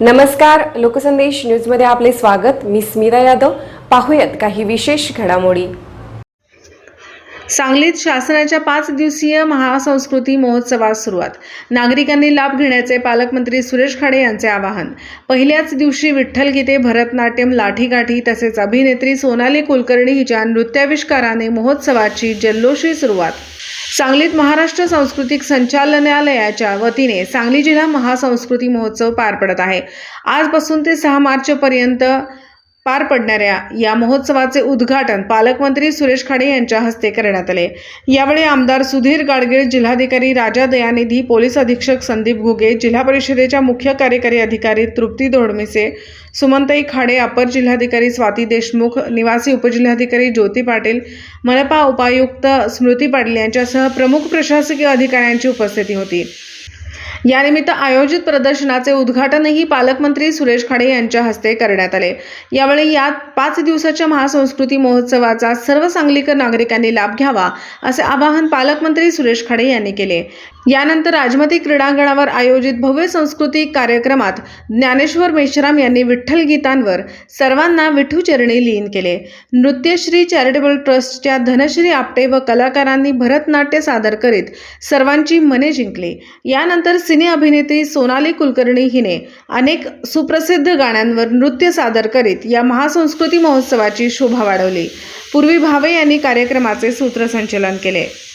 नमस्कार लोकसंदेश न्यूजमध्ये आपले स्वागत. मी स्मिता यादव. पाहूयात काही विशेष घडामोडी. सांगलीत शासनाच्या पाच दिवसीय महासंस्कृती महोत्सवास सुरुवात. नागरिकांनी लाभ घेण्याचे पालकमंत्री सुरेश खाडे यांचे आवाहन. पहिल्याच दिवशी विठ्ठल गीते भरतनाट्यम लाठीकाठी तसेच अभिनेत्री सोनाली कुलकर्णी हिच्या नृत्याविष्काराने महोत्सवाची जल्लोषी सुरुवात. सांगलीत महाराष्ट्र सांस्कृतिक संचालनालयाच्या वतीने सांगली जिल्हा महासंस्कृती महोत्सव पार पडत आहे. आजपासून ते सहा मार्चपर्यंत पार पडणाऱ्या या महोत्सवाचे उद्घाटन पालकमंत्री सुरेश खाडे यांच्या हस्ते करण्यात आले. यावेळी आमदार सुधीर गाडगीळ जिल्हाधिकारी राजा दयानिधी पोलीस अधीक्षक संदीप घुगे जिल्हा परिषदेच्या मुख्य कार्यकारी अधिकारी तृप्ती धोडमिसे सुमंताई खाडे अपर जिल्हाधिकारी स्वाती देशमुख निवासी उपजिल्हाधिकारी ज्योती पाटील मनपा उपायुक्त स्मृती पाटील यांच्यासह प्रमुख प्रशासकीय अधिकाऱ्यांची उपस्थिती होती. यानिमित्त आयोजित प्रदर्शनाचे उद्घाटनही पालकमंत्री सुरेश खाडे यांच्या हस्ते करण्यात आले. यावेळी या पाच दिवसाच्या महासंस्कृती महोत्सवाचा सर्व सांगलीकर नागरिकांनी लाभ घ्यावा असे आवाहन पालकमंत्री सुरेश खाडे यांनी केले. यानंतर राजमती क्रीडांगणावर आयोजित भव्य सांस्कृतिक कार्यक्रमात ज्ञानेश्वर मेश्राम यांनी विठ्ठल गीतांवर सर्वांना विठूचरणी लीन केले. नृत्यश्री चॅरिटेबल ट्रस्टच्या धनश्री आपटे व कलाकारांनी भरतनाट्य सादर करीत सर्वांची मने जिंकली. यानंतर सिने अभिनेत्री सोनाली कुलकर्णी हिने अनेक सुप्रसिद्ध गाण्यांवर नृत्य सादर करीत या महासंस्कृती महोत्सवाची शोभा वाढवली. पूर्वी भावे यांनी कार्यक्रमाचे सूत्रसंचलन केले.